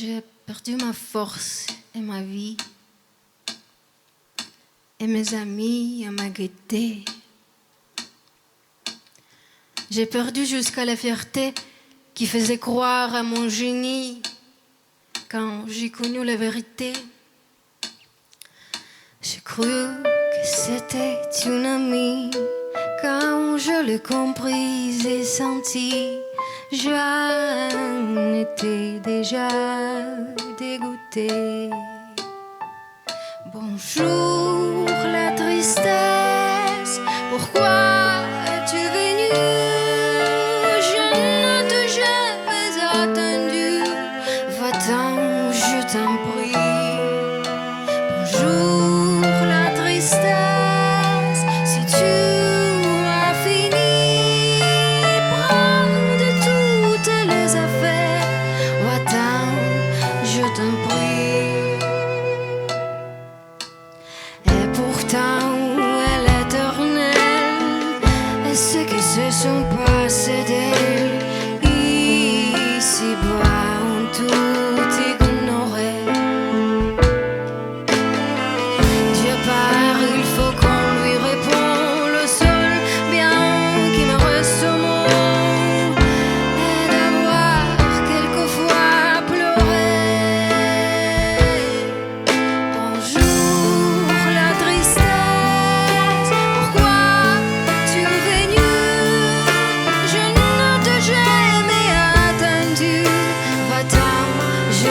j'ai perdu ma force et ma vie, et mes amis ma gaieté. J'ai perdu jusqu'à la fierté qui faisait croire à mon génie quand j'ai connu la vérité. J'ai cru que c'était une amie quand je l'ai comprise et senti. J'en étais déjà dégoûtée. Bonjour la tristesse, pourquoi es-tu venue? Je ne t'ai jamais attendu, va-t'en, je t'en prie.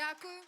Дякую.